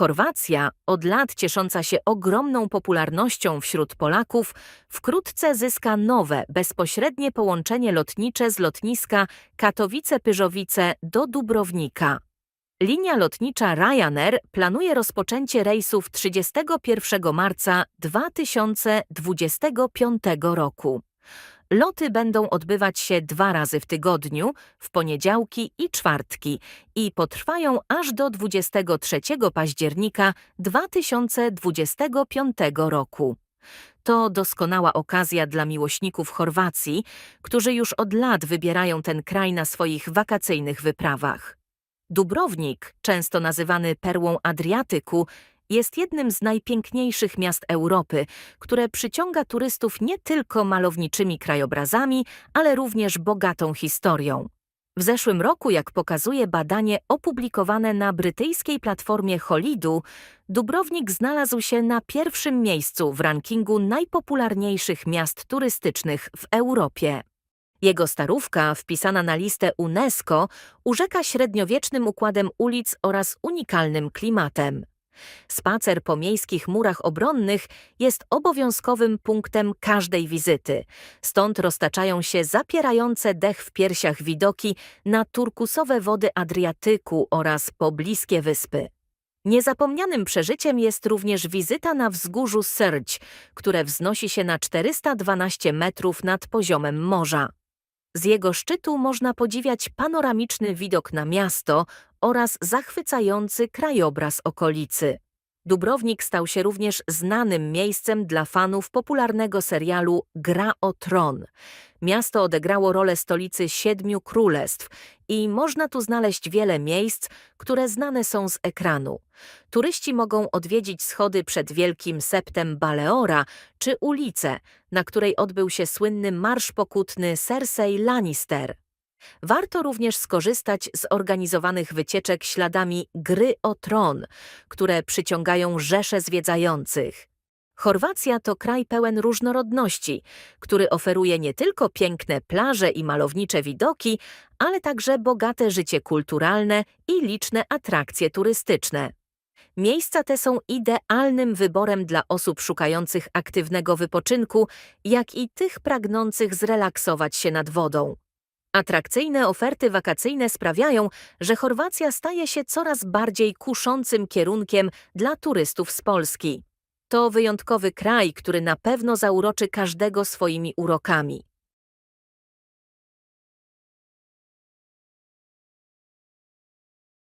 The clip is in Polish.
Chorwacja, od lat ciesząca się ogromną popularnością wśród Polaków, wkrótce zyska nowe, bezpośrednie połączenie lotnicze z lotniska Katowice-Pyżowice do Dubrownika. Linia lotnicza Ryanair planuje rozpoczęcie rejsów 31 marca 2025 roku. Loty będą odbywać się dwa razy w tygodniu, w poniedziałki i czwartki i potrwają aż do 23 października 2025 roku. To doskonała okazja dla miłośników Chorwacji, którzy już od lat wybierają ten kraj na swoich wakacyjnych wyprawach. Dubrownik, często nazywany perłą Adriatyku, jest jednym z najpiękniejszych miast Europy, które przyciąga turystów nie tylko malowniczymi krajobrazami, ale również bogatą historią. W zeszłym roku, jak pokazuje badanie opublikowane na brytyjskiej platformie Holidu, Dubrownik znalazł się na pierwszym miejscu w rankingu najpopularniejszych miast turystycznych w Europie. Jego starówka, wpisana na listę UNESCO, urzeka średniowiecznym układem ulic oraz unikalnym klimatem. Spacer po miejskich murach obronnych jest obowiązkowym punktem każdej wizyty, stąd roztaczają się zapierające dech w piersiach widoki na turkusowe wody Adriatyku oraz pobliskie wyspy. Niezapomnianym przeżyciem jest również wizyta na wzgórzu Srdź, które wznosi się na 412 metrów nad poziomem morza. Z jego szczytu można podziwiać panoramiczny widok na miasto oraz zachwycający krajobraz okolicy. Dubrownik stał się również znanym miejscem dla fanów popularnego serialu Gra o Tron. Miasto odegrało rolę stolicy Siedmiu Królestw i można tu znaleźć wiele miejsc, które znane są z ekranu. Turyści mogą odwiedzić schody przed Wielkim Septem Baleora czy ulicę, na której odbył się słynny marsz pokutny Cersei Lannister. Warto również skorzystać z organizowanych wycieczek śladami gry o tron, które przyciągają rzesze zwiedzających. Chorwacja to kraj pełen różnorodności, który oferuje nie tylko piękne plaże i malownicze widoki, ale także bogate życie kulturalne i liczne atrakcje turystyczne. Miejsca te są idealnym wyborem dla osób szukających aktywnego wypoczynku, jak i tych pragnących zrelaksować się nad wodą. Atrakcyjne oferty wakacyjne sprawiają, że Chorwacja staje się coraz bardziej kuszącym kierunkiem dla turystów z Polski. To wyjątkowy kraj, który na pewno zauroczy każdego swoimi urokami.